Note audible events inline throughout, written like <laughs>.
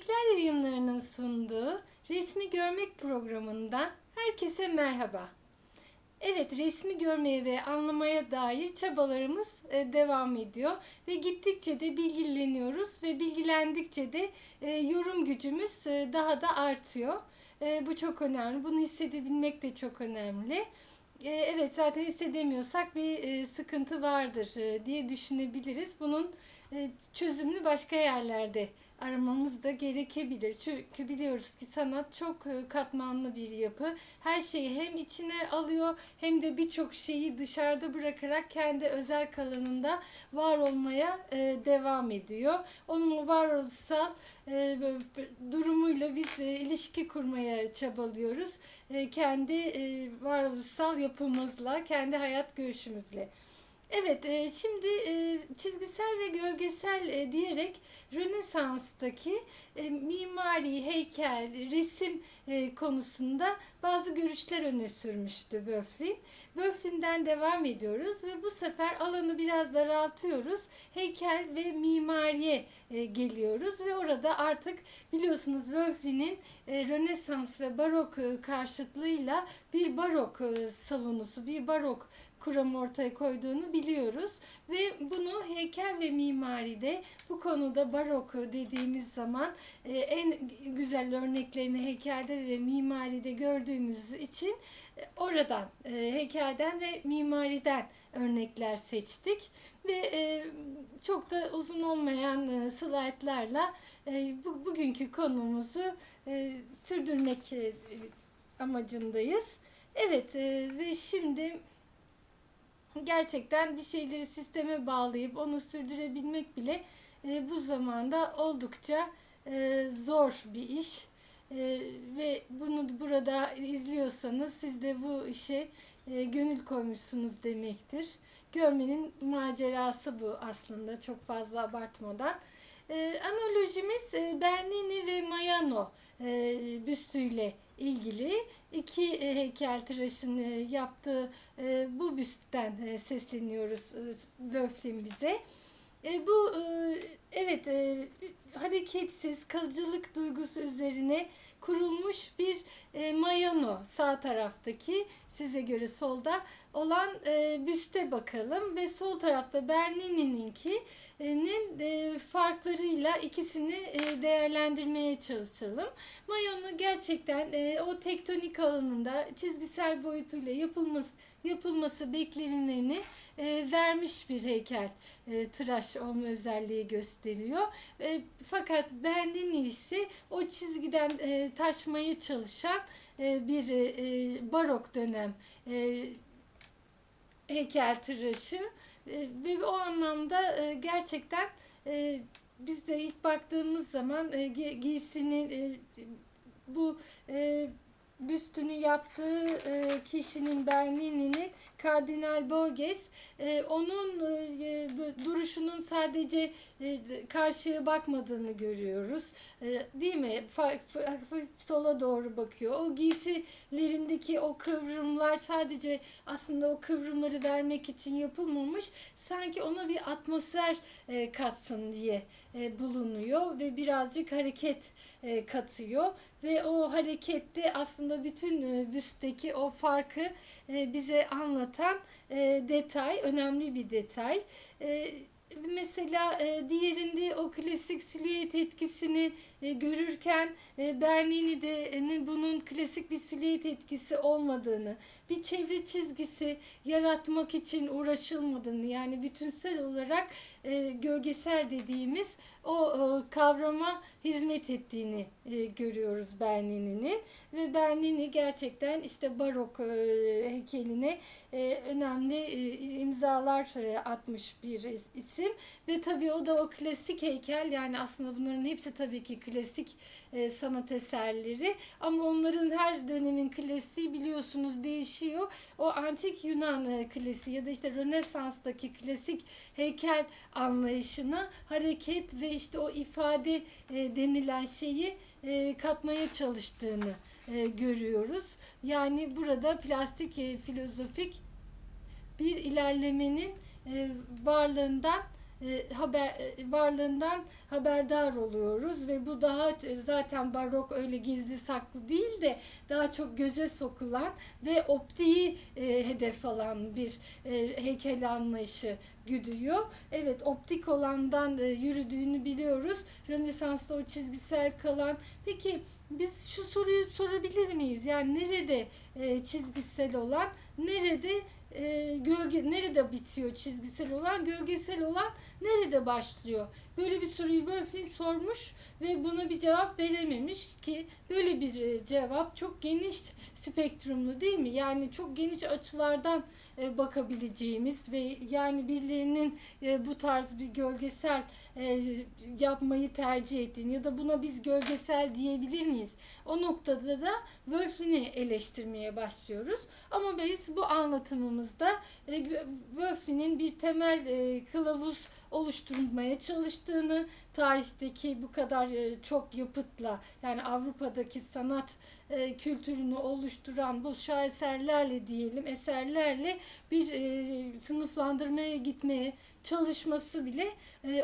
Melekler Yayınları'nın sunduğu Resmi Görmek programından herkese merhaba. Evet, resmi görmeye ve anlamaya dair çabalarımız e, devam ediyor ve gittikçe de bilgileniyoruz ve bilgilendikçe de e, yorum gücümüz e, daha da artıyor. Bu çok önemli. Bunu hissedebilmek de çok önemli. Evet, zaten hissedemiyorsak bir sıkıntı vardır diye düşünebiliriz. Bunun çözümünü başka yerlerde aramamız da gerekebilir. Çünkü biliyoruz ki sanat çok e, katmanlı bir yapı. Her şeyi hem içine alıyor hem de birçok şeyi dışarıda bırakarak kendi özel kalanında var olmaya e, devam ediyor. Onun varoluşsal e, durumuyla biz ilişki kurmaya çabalıyoruz. Kendi varoluşsal yapımızla, kendi hayat görüşümüzle. Evet, e, şimdi e, çizgisel ve gölgesel e, diyerek Rönesans'taki mimari, heykel, resim konusunda bazı görüşler öne sürmüştü Wöflin. Wöflin'den devam ediyoruz ve bu sefer alanı biraz daraltıyoruz. Heykel ve mimariye geliyoruz ve orada artık biliyorsunuz Wöflin'in Rönesans ve Barok karşıtlığıyla bir Barok savunusu, bir Barok kuramı ortaya koyduğunu biliyoruz ve bunu heykel ve mimaride bu konuda barok dediğimiz zaman e, en güzel örneklerini heykelde ve mimaride gördüğümüz için e, oradan e, heykelden ve mimariden örnekler seçtik ve çok da uzun olmayan slaytlarla bu, bugünkü konumuzu sürdürmek amacındayız. Evet ve şimdi gerçekten bir şeyleri sisteme bağlayıp onu sürdürebilmek bile e, bu zamanda oldukça e, zor bir iş. E, ve bunu burada izliyorsanız siz de bu işe e, gönül koymuşsunuz demektir. Görmenin macerası bu aslında çok fazla abartmadan. E, analojimiz e, Bernini ve Maiano e, büstüyle ilgili iki e, heykeltıraşın e, yaptığı e, bu büstten e, sesleniyoruz e, Wöflin bize. Bu evet e, hareketsiz kalıcılık duygusu üzerine kurulmuş bir e, Mayano sağ taraftaki size göre solda olan e, büste bakalım ve sol tarafta Bernini'ninki'nin e, farklarıyla ikisini e, değerlendirmeye çalışalım. Mayano gerçekten e, o tektonik alanında çizgisel boyutuyla yapılması yapılması beklenileni e, vermiş bir heykel e, tıraş olma özelliği gösteriyor. E, fakat Bernini ise o çizgiden e, taşmaya çalışan e, bir e, barok dönem e, heykeltıraşı. E, ve o anlamda e, gerçekten e, biz de ilk baktığımız zaman e, giysinin e, bu e, büstünü yaptığı e, kişinin Bernini'nin Kardinal Borges e, onun e, duruşunun sadece e, karşıya bakmadığını görüyoruz. Değil mi? Sola doğru bakıyor. O giysilerindeki o kıvrımlar sadece aslında o kıvrımları vermek için yapılmamış. Sanki ona bir atmosfer katsın diye bulunuyor ve birazcık hareket katıyor ve o harekette aslında bütün e, büstteki o farkı bize anlatan e, detay, önemli bir detay. Mesela diğerinde o klasik silüet etkisini görürken Bernini'de bunun klasik bir silüet etkisi olmadığını, bir çevre çizgisi yaratmak için uğraşılmadığını yani bütünsel olarak e, gölgesel dediğimiz o e, kavrama hizmet ettiğini e, görüyoruz Bernini'nin ve Bernini gerçekten işte barok e, heykeline e, önemli e, imzalar e, atmış bir isim. Ve tabii o da o klasik heykel yani aslında bunların hepsi tabii ki klasik e, sanat eserleri. Ama onların her dönemin klasiği biliyorsunuz değişiyor. O antik Yunan e, klasiği ya da işte Rönesans'taki klasik heykel anlayışına hareket ve işte o ifade e, denilen şeyi e, katmaya çalıştığını e, görüyoruz. Yani burada plastik filozofik bir ilerlemenin varlığından e, haber e, varlığından haberdar oluyoruz ve bu daha ç- zaten barok öyle gizli saklı değil de daha çok göze sokulan ve optiği e, hedef alan bir e, heykel anlayışı güdüyor. Evet optik olandan e, yürüdüğünü biliyoruz. Rönesans'ta o çizgisel kalan. Peki biz şu soruyu sorabilir miyiz? Yani nerede e, çizgisel olan, nerede e, gölge, nerede bitiyor çizgisel olan, gölgesel olan nerede başlıyor? Böyle bir soruyu Wölflin sormuş ve buna bir cevap verememiş ki böyle bir e, cevap çok geniş spektrumlu değil mi? Yani çok geniş açılardan e, bakabileceğimiz ve yani birilerinin e, bu tarz bir gölgesel e, yapmayı tercih ettiğini ya da buna biz gölgesel diyebilir miyiz? O noktada da Wölflin'i eleştirmeye başlıyoruz. Ama biz bu anlatımımızda e, Wölflin'in bir temel e, kılavuz oluşturmaya çalıştığını, tarihteki bu kadar e, çok yapıtla yani Avrupa'daki sanat e, kültürünü oluşturan bu şaheserlerle diyelim eserlerle bir e, sınıflandırmaya gitmeye çalışması bile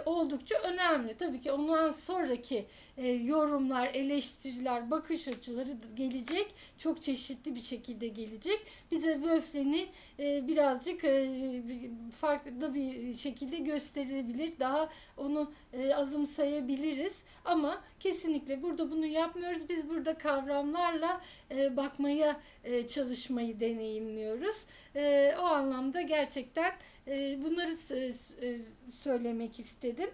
oldukça önemli. Tabii ki ondan sonraki e, yorumlar, eleştiriler, bakış açıları gelecek. Çok çeşitli bir şekilde gelecek. Bize Wölflin'i e, birazcık e, farklı bir şekilde gösterebilir. Daha onu e, azımsayabiliriz. Ama kesinlikle burada bunu yapmıyoruz. Biz burada kavramlarla e, bakmaya e, çalışmayı deneyimliyoruz. E, o anlamda gerçekten e, bunları söylemek istedim.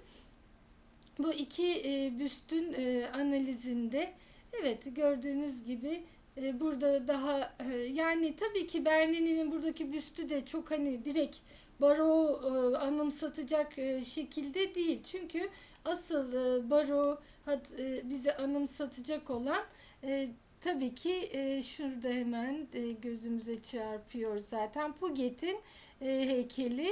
Bu iki e, büstün e, analizinde evet gördüğünüz gibi e, burada daha e, yani tabii ki Bernini'nin buradaki büstü de çok hani direkt baro e, anımsatacak e, şekilde değil. Çünkü asıl e, baro hat, e, bize anımsatacak olan e, tabii ki e, şurada hemen gözümüze çarpıyor zaten Puget'in heykeli.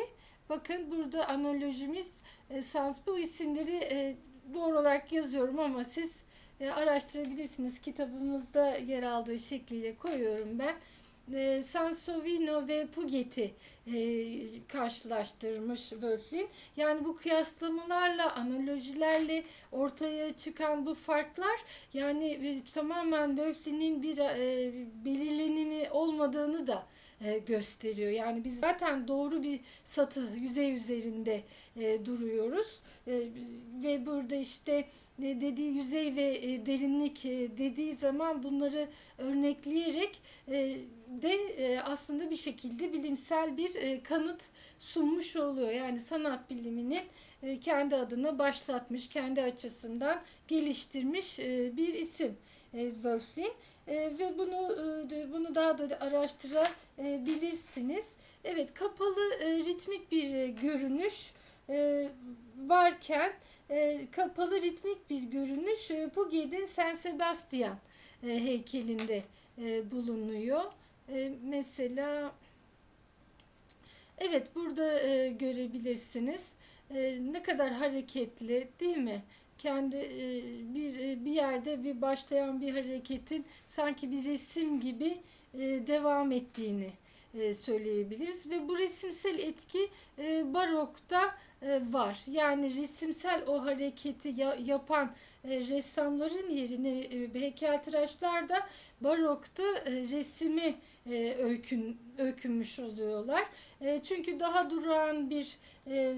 Bakın burada analojimiz e, sans bu isimleri e, doğru olarak yazıyorum ama siz e, araştırabilirsiniz. Kitabımızda yer aldığı şekliyle koyuyorum ben. E, Sansovino ve Puget'i e, karşılaştırmış Wölflin. Yani bu kıyaslamalarla, analojilerle ortaya çıkan bu farklar yani e, tamamen Wölflin'in bir e, belirlenimi olmadığını da e, gösteriyor. Yani biz zaten doğru bir satı yüzey üzerinde e, duruyoruz E, ve burada işte dediği yüzey ve derinlik dediği zaman bunları örnekleyerek de aslında bir şekilde bilimsel bir kanıt sunmuş oluyor. Yani sanat bilimini e, kendi adına başlatmış, kendi açısından geliştirmiş bir isim e, Wölflin. E, ve bunu e, bunu daha da araştırabilirsiniz. Evet, kapalı e, ritmik bir e, görünüş e, varken e, kapalı ritmik bir görünüş e, Puget'in Saint Sebastian e, heykelinde e, bulunuyor. E, mesela evet burada e, görebilirsiniz. E, ne kadar hareketli değil mi? Kendi e, bir e, bir yerde bir başlayan bir hareketin sanki bir resim gibi e, devam ettiğini söyleyebiliriz ve bu resimsel etki e, barokta e, var. Yani resimsel o hareketi ya- yapan e, ressamların yerine e, heykeltıraşlar da barokta e, resimi e, öykün öykünmüş oluyorlar. E, çünkü daha durağan bir e,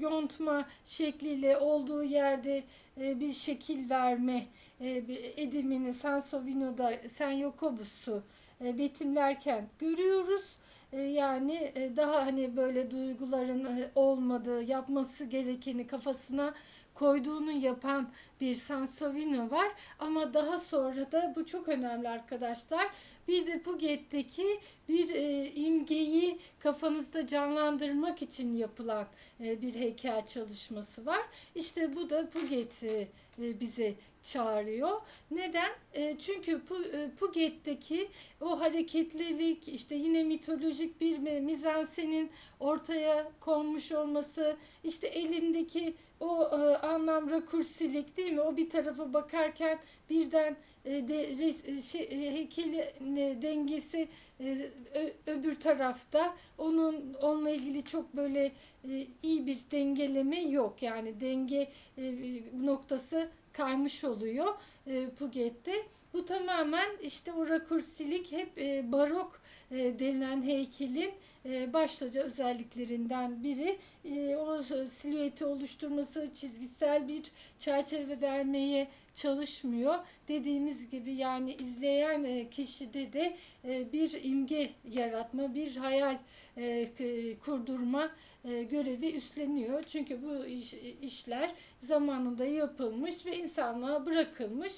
yontma şekliyle olduğu yerde e, bir şekil verme e, edimini Sansovino'da Sen Jakobus'u e, betimlerken görüyoruz. E, yani e, daha hani böyle duyguların e, olmadığı, yapması gerekeni kafasına koyduğunu yapan bir Sansovino var. Ama daha sonra da bu çok önemli arkadaşlar. Bir de Puget'teki bir e, imgeyi kafanızda canlandırmak için yapılan e, bir heykel çalışması var. İşte bu da Puget'i e, bize çağırıyor. Neden? E, çünkü e, Puget'teki o hareketlilik, işte yine mitolojik bir mi- mizansenin ortaya konmuş olması, işte elindeki o e, anlam rakursilik değil mi? O bir tarafa bakarken birden e, de, res, e, şey, e, heykeli e, dengesi e, ö- öbür tarafta. Onun onunla ilgili çok böyle e, iyi bir dengeleme yok. Yani denge e, noktası kaymış oluyor e, Puget'te. Bu tamamen işte o rakursilik hep e, barok e, denilen heykelin e, başlıca özelliklerinden biri. O silüeti oluşturması çizgisel bir çerçeve vermeye çalışmıyor. Dediğimiz gibi yani izleyen e, kişide de bir imge yaratma, bir hayal kurdurma görevi üstleniyor. Çünkü bu iş- işler zamanında yapılmış ve insanlığa bırakılmış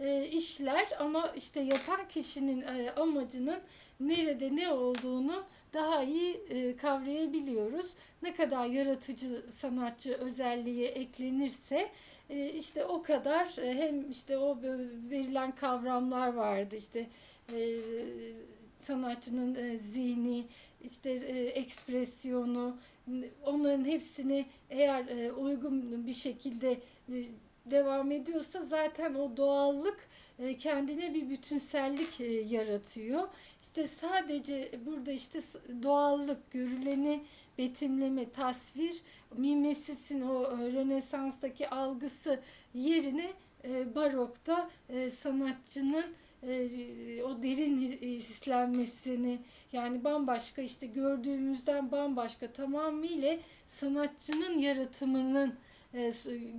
e, işler ama işte yapan kişinin e, amacının nerede ne olduğunu daha iyi e, kavrayabiliyoruz. Ne kadar yaratıcı sanatçı özelliği eklenirse işte o kadar hem işte o verilen kavramlar vardı işte sanatçının zihni işte ekspresyonu onların hepsini eğer uygun bir şekilde devam ediyorsa zaten o doğallık e, kendine bir bütünsellik e, yaratıyor. İşte sadece burada işte doğallık, görüleni betimleme, tasvir, mimesisin o e, Rönesans'taki algısı yerine barokta sanatçının o derin hislenmesini yani bambaşka işte gördüğümüzden bambaşka tamamıyla sanatçının yaratımının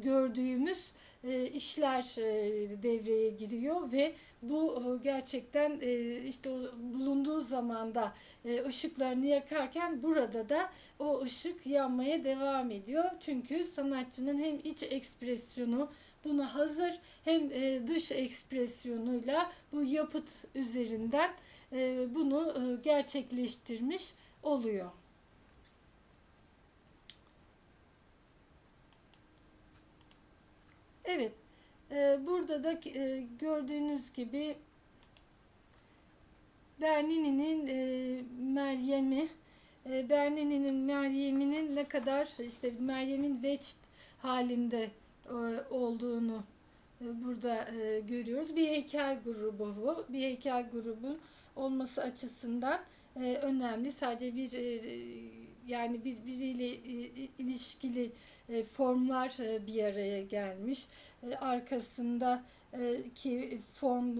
gördüğümüz e, işler e, devreye giriyor ve bu e, gerçekten e, işte bulunduğu zamanda e, ışıklarını yakarken burada da o ışık yanmaya devam ediyor. Çünkü sanatçının hem iç ekspresyonu buna hazır hem e, dış ekspresyonuyla bu yapıt üzerinden e, bunu e, gerçekleştirmiş oluyor. Evet, e, burada da e, gördüğünüz gibi Bernini'nin e, Meryem'i, e, Bernini'nin Meryem'inin ne kadar işte Meryem'in veçt halinde olduğunu burada görüyoruz. Bir heykel grubu bu. Bir heykel grubun olması açısından önemli. Sadece bir yani bir biriyle e, ilişkili formlar e, bir araya gelmiş. E, arkasında e, ki form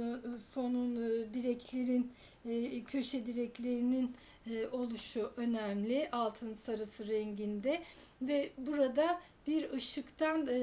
fonun e, direklerin e, köşe direklerinin e, oluşu önemli. Altın sarısı renginde ve burada bir ışıktan e,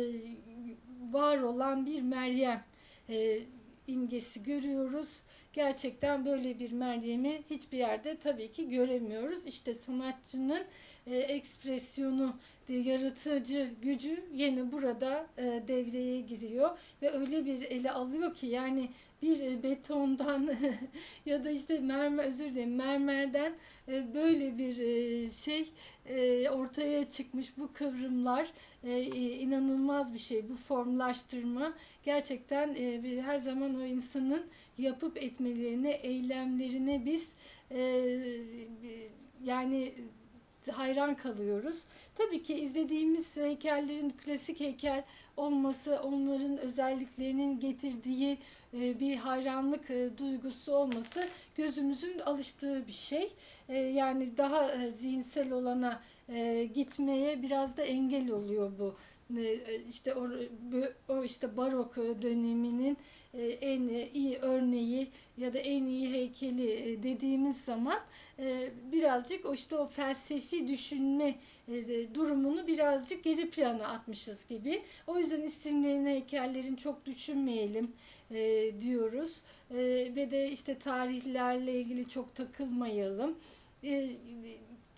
var olan bir Meryem e, imgesi görüyoruz. Gerçekten böyle bir Meryem'i hiçbir yerde tabii ki göremiyoruz. İşte sanatçının e, ekspresyonu, de, yaratıcı gücü yine burada e, devreye giriyor ve öyle bir ele alıyor ki yani bir e, betondan <laughs> ya da işte mermer özür dilerim mermerden e, böyle bir e, şey e, ortaya çıkmış bu kıvrımlar e, e, inanılmaz bir şey bu formlaştırma gerçekten e, her zaman o insanın yapıp etmelerine eylemlerine biz e, yani hayran kalıyoruz. Tabii ki izlediğimiz heykellerin klasik heykel olması, onların özelliklerinin getirdiği e, bir hayranlık e, duygusu olması gözümüzün alıştığı bir şey. E, Yani daha zihinsel olana gitmeye biraz da engel oluyor bu. E, işte o, o işte barok döneminin e, en iyi örneği ya da en iyi heykeli e, dediğimiz zaman birazcık o işte o felsefi düşünme durumunu birazcık geri plana atmışız gibi. O yüzden isimlerini heykellerin çok düşünmeyelim diyoruz ve de işte tarihlerle ilgili çok takılmayalım.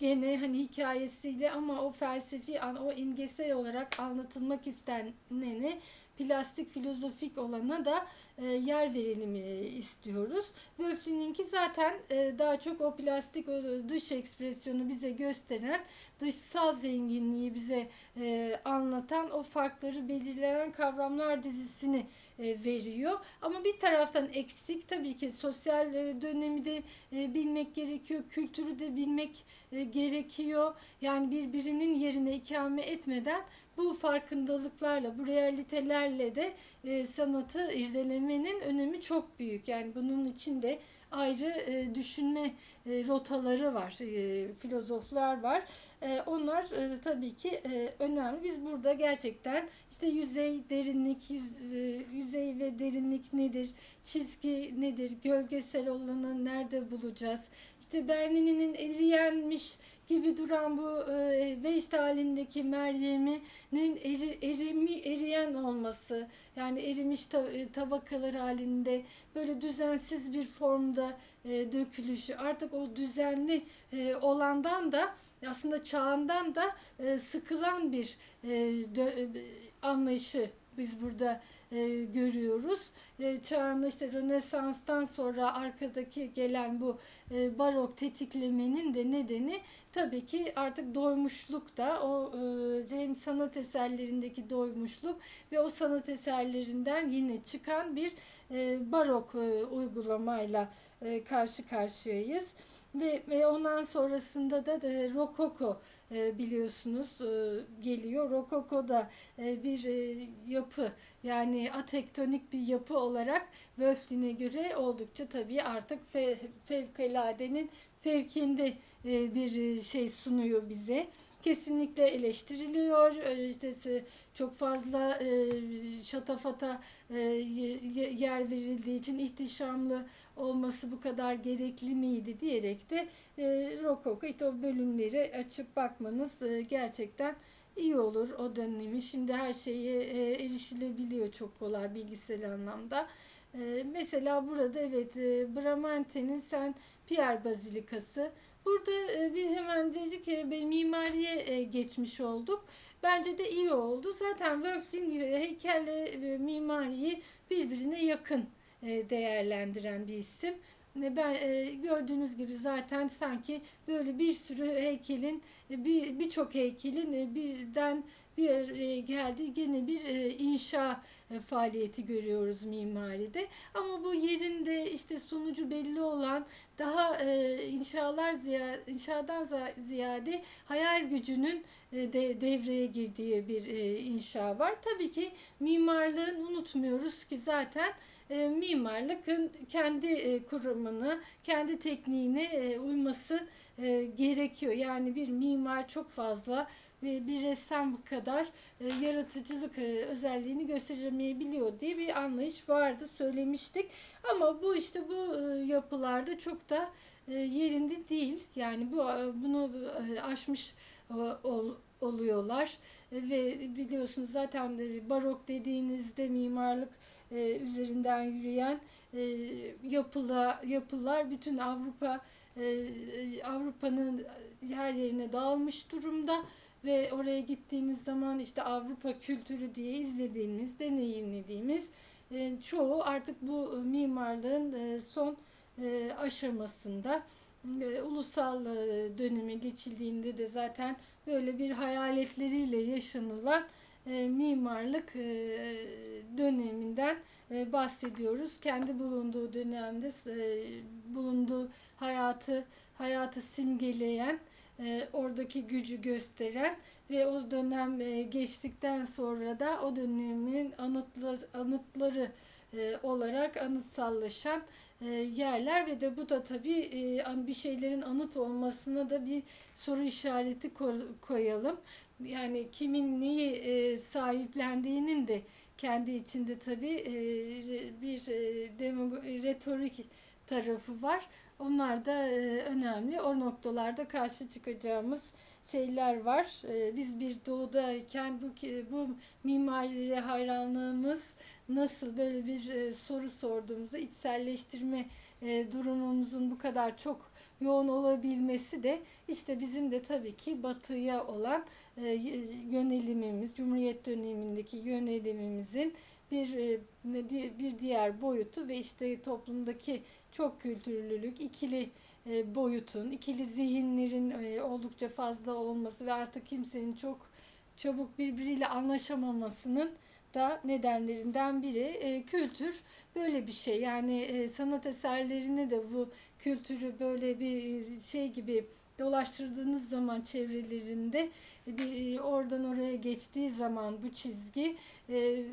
Gene hani hikayesiyle ama o felsefi an- o imgesel olarak anlatılmak isteneni plastik filozofik olana da yer verelim e, istiyoruz. Wölflin'inki zaten e, daha çok o plastik dış ekspresyonu bize gösteren, dışsal zenginliği bize e, anlatan, o farkları belirleyen kavramlar dizisini e, veriyor. Ama bir taraftan eksik tabii ki sosyal e, dönemi de e, bilmek gerekiyor, kültürü de bilmek e, gerekiyor. Yani birbirinin yerine ikame etmeden bu farkındalıklarla, bu realitelerle de e, sanatı irdelemenin önemi çok büyük. Yani bunun için de ayrı e, düşünme e, rotaları var, e, filozoflar var. E, onlar e, tabii ki e, önemli. Biz burada gerçekten işte yüzey, derinlik, yüz, e, yüzey ve derinlik nedir, çizgi nedir, gölgesel olanı nerede bulacağız? İşte Bernini'nin eriyenmiş gibi duran bu e, Vecd halindeki Meryem'in eri, erimi, eriyen olması yani erimiş e, tabakalar halinde böyle düzensiz bir formda e, dökülüşü artık o düzenli e, olandan da aslında çağından da sıkılan bir anlayışı biz burada e, görüyoruz. E, çağın işte Rönesans'tan sonra arkadaki gelen bu e, barok tetiklemenin de nedeni tabii ki artık doymuşluk da o e, hem sanat eserlerindeki doymuşluk ve o sanat eserlerinden yine çıkan bir e, barok e, uygulamayla e, karşı karşıyayız. Ve, ve ondan sonrasında da, da Rokoko e, biliyorsunuz e, geliyor. Rokoko da e, bir e, yapı yani atektonik bir yapı olarak Wöflin'e göre oldukça tabii artık fe, fevkaladenin fevkinde e, bir şey sunuyor bize. Kesinlikle eleştiriliyor. E, işte çok fazla e, şatafata e, ye- ye- yer verildiği için ihtişamlı olması bu kadar gerekli miydi diyerek de e, Rokoko işte o bölümleri açıp bakmanız gerçekten iyi olur o dönemi. Şimdi her şeye e, erişilebiliyor çok kolay bilgisayar anlamda. E, mesela burada evet e, Bramante'nin Saint Pierre Bazilikası. Burada e, biz hemen dedik ki bir mimariye e, geçmiş olduk. Bence de iyi oldu. Zaten Wölflin heykelle ve mimariyi birbirine yakın e, değerlendiren bir isim. Ve Ben e, gördüğünüz gibi zaten sanki böyle bir sürü heykelin e, bir birçok heykelin e, birden bir araya geldiği gene bir e, inşa e, faaliyeti görüyoruz mimaride. Ama bu yerinde işte sonucu belli olan daha e, inşalar ziyade, inşadan ziyade hayal gücünün e, de devreye girdiği bir e, inşa var. Tabii ki mimarlığın unutmuyoruz ki zaten e, mimarlıkın kendi e, kuramını, kendi tekniğine e, uyması e, gerekiyor. Yani bir mimar çok fazla ve bir ressam bu kadar e, yaratıcılık e, özelliğini gösteremeyebiliyor diye bir anlayış vardı söylemiştik. Ama bu işte bu e, yapılarda çok da e, yerinde değil. Yani bu e, bunu e, aşmış e, ol- oluyorlar E, ve biliyorsunuz zaten de barok dediğinizde mimarlık e, üzerinden yürüyen e, yapılar yapılar bütün Avrupa e, Avrupa'nın her yerine dağılmış durumda ve oraya gittiğiniz zaman işte Avrupa kültürü diye izlediğimiz, deneyimlediğimiz e, çoğu artık bu mimarlığın e, son e, aşamasında e, ulusal e, döneme geçildiğinde de zaten böyle bir hayaletleriyle yaşanılan e, mimarlık e, döneminden e, bahsediyoruz. Kendi bulunduğu dönemde bulunduğu hayatı hayatı simgeleyen, oradaki gücü gösteren ve o dönem geçtikten sonra da o dönemin anıtla, anıtları olarak anıtsallaşan yerler ve de bu da tabii bir şeylerin anıt olmasına da bir soru işareti ko- koyalım. Yani kimin neyi e, sahiplendiğinin de kendi içinde tabii e, bir e, demo- retorik tarafı var. Onlar da e, önemli. O noktalarda karşı çıkacağımız şeyler var. E, biz bir doğudayken bu bu mimarilere hayranlığımız nasıl böyle bir e, soru sorduğumuzda içselleştirme e, durumumuzun bu kadar çok yoğun olabilmesi de işte bizim de tabii ki batıya olan e, yönelimimiz, Cumhuriyet dönemindeki yönelimimizin bir e, bir diğer boyutu ve işte toplumdaki çok kültürlülük, ikili e, boyutun, ikili zihinlerin e, oldukça fazla olması ve artık kimsenin çok çabuk birbiriyle anlaşamamasının da nedenlerinden biri E, kültür böyle bir şey. Yani e, sanat eserlerine de bu kültürü böyle bir şey gibi dolaştırdığınız zaman çevrelerinde e, bir e, oradan oraya geçtiği zaman bu çizgi e,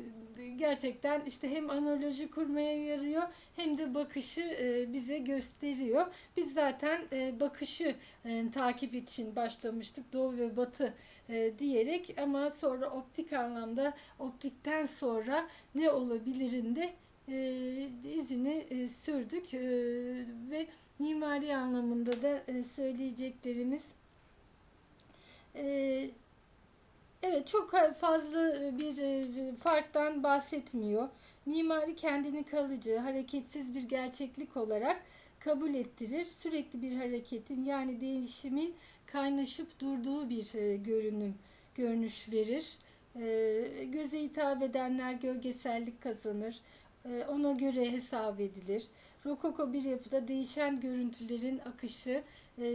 gerçekten işte hem analoji kurmaya yarıyor hem de bakışı e, bize gösteriyor. Biz zaten e, bakışı e, takip için başlamıştık doğu ve batı e, diyerek ama sonra optik anlamda optikten sonra ne olabilirinde e, izini e, sürdük e, ve mimari anlamında da söyleyeceklerimiz evet çok fazla bir farktan bahsetmiyor. Mimari kendini kalıcı, hareketsiz bir gerçeklik olarak kabul ettirir. Sürekli bir hareketin yani değişimin kaynaşıp durduğu bir e, görünüm, görünüş verir. E, göze hitap edenler gölgesellik kazanır. E, ona göre hesap edilir. Rokoko bir yapıda değişen görüntülerin akışı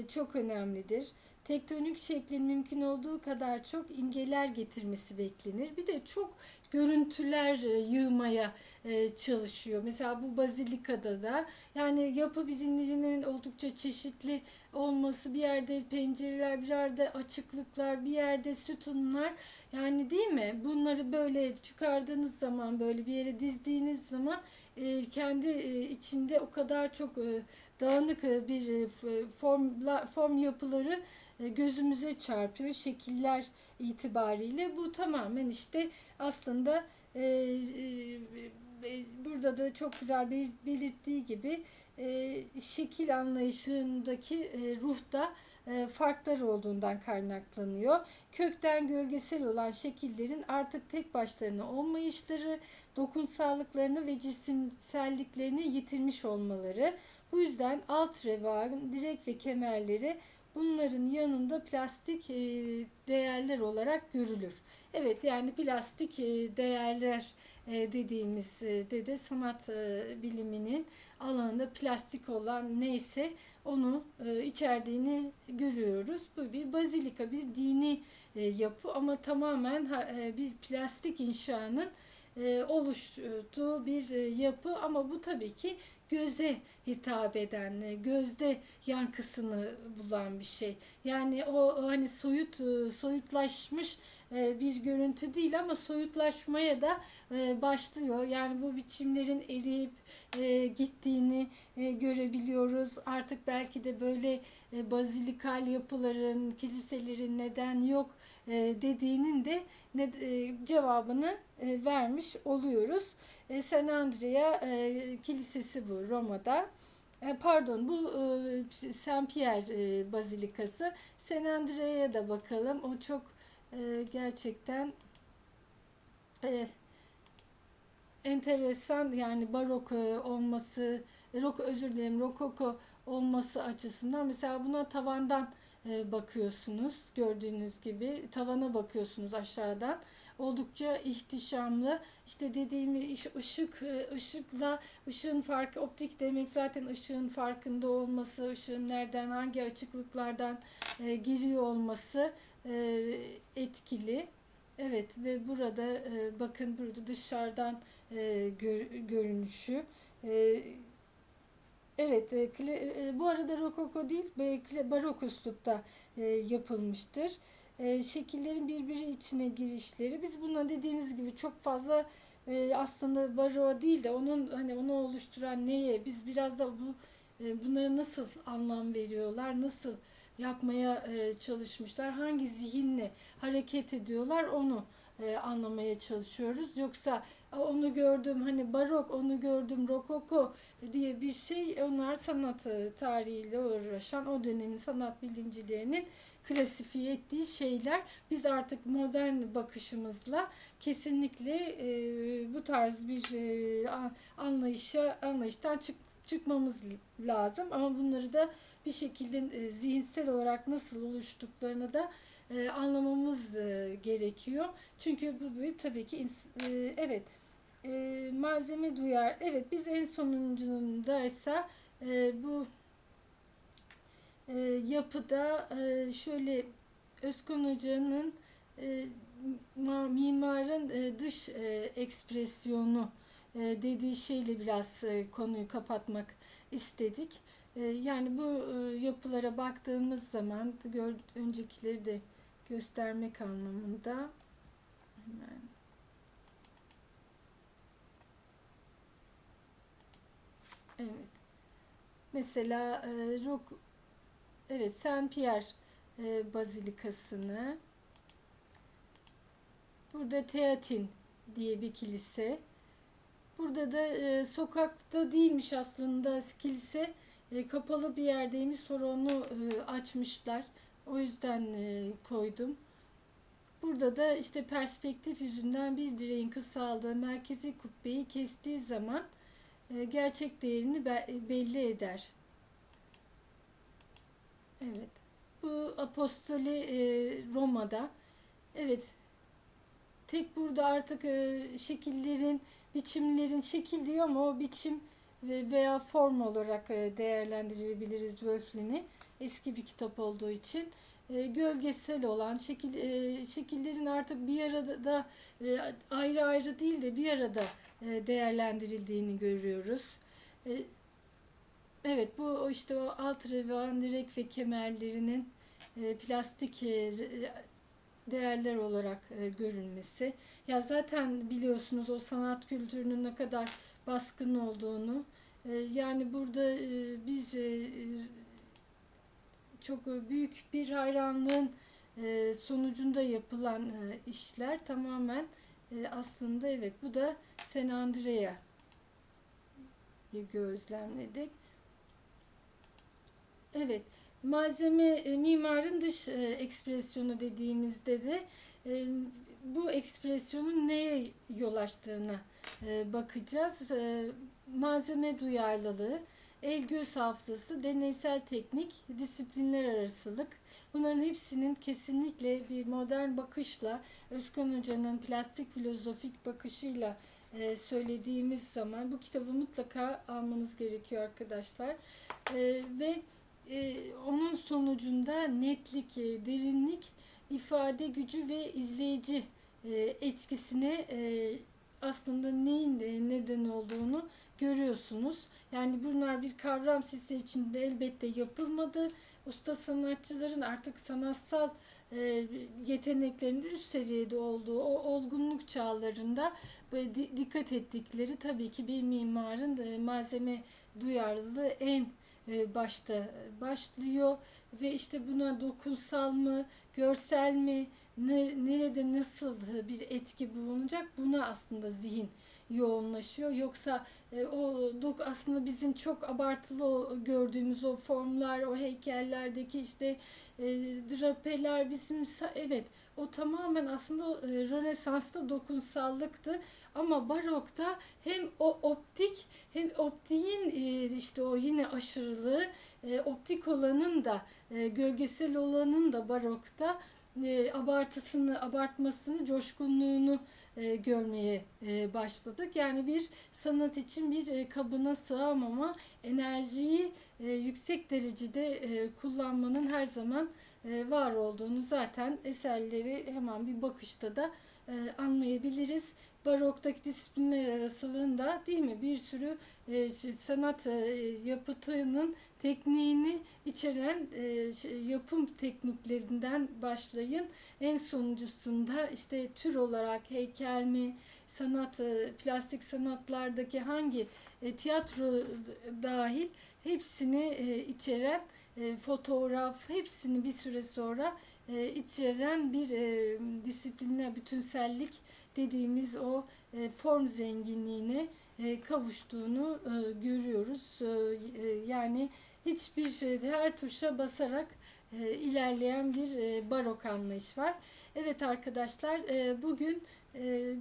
çok önemlidir. Tektonik şeklin mümkün olduğu kadar çok imgeler getirmesi beklenir. Bir de çok görüntüler e, yığmaya e, çalışıyor. Mesela bu bazilikada da yani yapı birimlerinin oldukça çeşitli olması bir yerde pencereler bir yerde açıklıklar bir yerde sütunlar yani değil mi? Bunları böyle çıkardığınız zaman böyle bir yere dizdiğiniz zaman kendi içinde o kadar çok dağınık bir formlar, form yapıları gözümüze çarpıyor şekiller itibariyle. Bu tamamen işte aslında e, e, burada da çok güzel belirttiği gibi e, şekil anlayışındaki e, ruhta e, farklar olduğundan kaynaklanıyor. Kökten gölgesel olan şekillerin artık tek başlarına olmayışları, dokunsallıklarını ve cisimselliklerini yitirmiş olmaları. Bu yüzden alt revan, direk ve kemerleri bunların yanında plastik e, değerler olarak görülür. Evet yani plastik e, değerler dediğimiz de de sanat biliminin alanında plastik olan neyse onu içerdiğini görüyoruz. Bu bir bazilika, bir dini yapı ama tamamen bir plastik inşanın oluştuğu bir yapı ama bu tabii ki göze hitap eden, e, gözde yankısını bulan bir şey. Yani o hani soyut e, soyutlaşmış e, bir görüntü değil ama soyutlaşmaya da başlıyor. Yani bu biçimlerin eriyip gittiğini görebiliyoruz. Artık belki de böyle bazilikal yapıların, kiliselerin neden yok dediğinin de cevabını vermiş oluyoruz. E, San Andrea e, Kilisesi bu Roma'da. E, pardon bu e, Saint Pierre e, Bazilikası. San Andrea'ya da bakalım. O çok e, gerçekten e, enteresan yani barok e, olması, rok özür dilerim rokoko olması açısından mesela buna tavandan e, bakıyorsunuz gördüğünüz gibi. Tavana bakıyorsunuz aşağıdan. Oldukça ihtişamlı. İşte dediğim ışık e, ışıkla ışığın farkı optik demek zaten ışığın farkında olması ışığın nereden hangi açıklıklardan e, giriyor olması etkili. Evet ve burada bakın burada dışarıdan görünüşü. Evet, e, e, bu arada rokoko değil, barok üslupta e, yapılmıştır. E, şekillerin birbiri içine girişleri, biz buna dediğimiz gibi çok fazla e, aslında baro değil de onun hani onu oluşturan neye, biz biraz da bu e, bunlara nasıl anlam veriyorlar, nasıl yapmaya e, çalışmışlar, hangi zihinle hareket ediyorlar onu e, anlamaya çalışıyoruz. Yoksa onu gördüm hani barok, onu gördüm rokoko diye bir şey onlar sanat tarihiyle uğraşan o dönemin sanat bilimcilerinin klasifiye ettiği şeyler. Biz artık modern bakışımızla kesinlikle e, bu tarz bir e, anlayışa anlayıştan çık, çıkmamız lazım ama bunları da bir şekilde e, zihinsel olarak nasıl oluştuklarını da e, anlamamız e, gerekiyor. Çünkü bu, bu tabii ki evet malzeme duyar. Evet biz en sonuncundaysa bu yapıda şöyle Özkan Hoca'nın mimarın dış ekspresyonu dediği şeyle biraz e, konuyu kapatmak istedik. E, yani bu e, yapılara baktığımız zaman öncekileri de göstermek anlamında hemen Evet. Mesela e, Rock evet Saint Pierre e, Bazilikası'nı burada Teatin diye bir kilise. Burada da e, sokakta değilmiş aslında kilise. E, kapalı bir yerdeymiş. Sonra onu e, açmışlar. O yüzden e, koydum. Burada da işte perspektif yüzünden bir direğin kısaldığı merkezi kubbeyi kestiği zaman e, gerçek değerini be- belli eder. Evet. Bu apostoli e, Roma'da. Evet. Tek burada artık e, şekillerin, biçimlerin şekil diyor ama o biçim ve veya form olarak e, değerlendirebiliriz Wölflin'i. Eski bir kitap olduğu için e, gölgesel olan şekil e, şekillerin artık bir arada e, ayrı ayrı değil de bir arada değerlendirildiğini görüyoruz. Evet bu işte o alt revan direk ve kemerlerinin plastik değerler olarak e, görünmesi. Ya zaten biliyorsunuz o sanat kültürünün ne kadar baskın olduğunu. E, yani burada e, bir e, çok büyük bir hayranlığın e, sonucunda yapılan e, işler tamamen e, aslında evet bu da Sen Andrea gözlemledik. Evet, malzeme e, mimarın dış e, ekspresyonu dediğimizde de e, bu ekspresyonun neye yol açtığına e, bakacağız. E, malzeme duyarlılığı, el göz hafızası, deneysel teknik, disiplinler arasılık. Bunların hepsinin kesinlikle bir modern bakışla, Özkan Hoca'nın plastik filozofik bakışıyla söylediğimiz zaman bu kitabı mutlaka almanız gerekiyor arkadaşlar. E, ve e, onun sonucunda netlik, e, derinlik, ifade gücü ve izleyici e, etkisine e, aslında neyin de neden olduğunu görüyorsunuz. Yani bunlar bir kavram sisi içinde elbette yapılmadı. Usta sanatçıların artık sanatsal e, yeteneklerinin üst seviyede olduğu o olgunluk çağlarında böyle di- dikkat ettikleri tabii ki bir mimarın da malzeme duyarlılığı en e, başta başlıyor. Ve işte buna dokunsal mı, görsel mi, ne, nerede nasıl bir etki bulunacak? Buna aslında zihin yoğunlaşıyor. Yoksa e, o dok aslında bizim çok abartılı gördüğümüz o formlar, o heykellerdeki işte e, drapeler bizim evet o tamamen aslında e, Rönesans'ta dokunsallıktı ama barokta hem o optik hem optiğin e, işte o yine aşırılığı e, optik olanın da e, gölgesel olanın da barokta e, abartısını, abartmasını, coşkunluğunu e, görmeye e, başladık. Yani bir sanat için bir e, kabına sığamama, enerjiyi e, yüksek derecede e, kullanmanın her zaman e, var olduğunu zaten eserleri hemen bir bakışta da e, anlayabiliriz. Baroktaki disiplinler arasılığında değil mi bir sürü e, sanat e, yapıtının tekniğini içeren e, yapım tekniklerinden başlayın. En sonuncusunda işte tür olarak heykel mi, sanat, e, plastik sanatlardaki hangi e, tiyatro dahil hepsini e, içeren e, fotoğraf, hepsini bir süre sonra e, içeren bir e, disipline, bütünsellik dediğimiz o e, form zenginliğine e, kavuştuğunu e, görüyoruz. Yani hiçbir şeyde her tuşa basarak ilerleyen bir barok anlayış var. Evet arkadaşlar bugün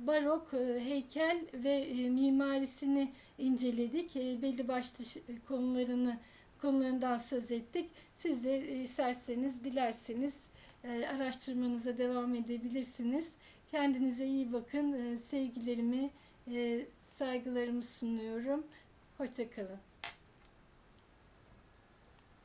barok heykel ve mimarisini inceledik. Belli başlı konularını konularından söz ettik. Siz de isterseniz, dilerseniz araştırmanıza devam edebilirsiniz. Kendinize iyi bakın. E, sevgilerimi, e, saygılarımı sunuyorum. Hoşçakalın.